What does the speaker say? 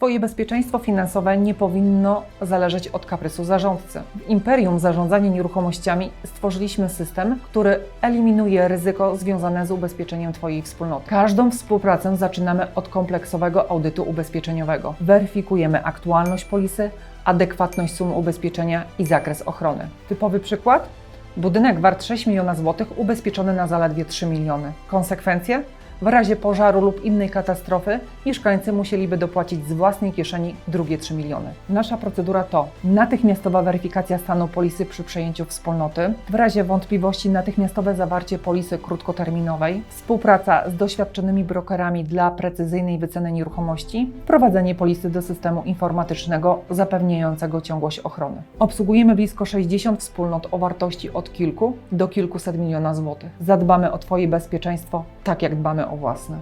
Twoje bezpieczeństwo finansowe nie powinno zależeć od kaprysu zarządcy. W Imperium Zarządzania Nieruchomościami stworzyliśmy system, który eliminuje ryzyko związane z ubezpieczeniem Twojej wspólnoty. Każdą współpracę zaczynamy od kompleksowego audytu ubezpieczeniowego. Weryfikujemy aktualność polisy, adekwatność sum ubezpieczenia i zakres ochrony. Typowy przykład? Budynek wart 6 miliona złotych ubezpieczony na zaledwie 3 miliony. Konsekwencje? W razie pożaru lub innej katastrofy mieszkańcy musieliby dopłacić z własnej kieszeni drugie 3 miliony. Nasza procedura to natychmiastowa weryfikacja stanu polisy przy przejęciu wspólnoty, w razie wątpliwości natychmiastowe zawarcie polisy krótkoterminowej, współpraca z doświadczonymi brokerami dla precyzyjnej wyceny nieruchomości, wprowadzenie polisy do systemu informatycznego zapewniającego ciągłość ochrony. Obsługujemy blisko 60 wspólnot o wartości od kilku do kilkuset miliona złotych. Zadbamy o Twoje bezpieczeństwo tak jak dbamy o własne.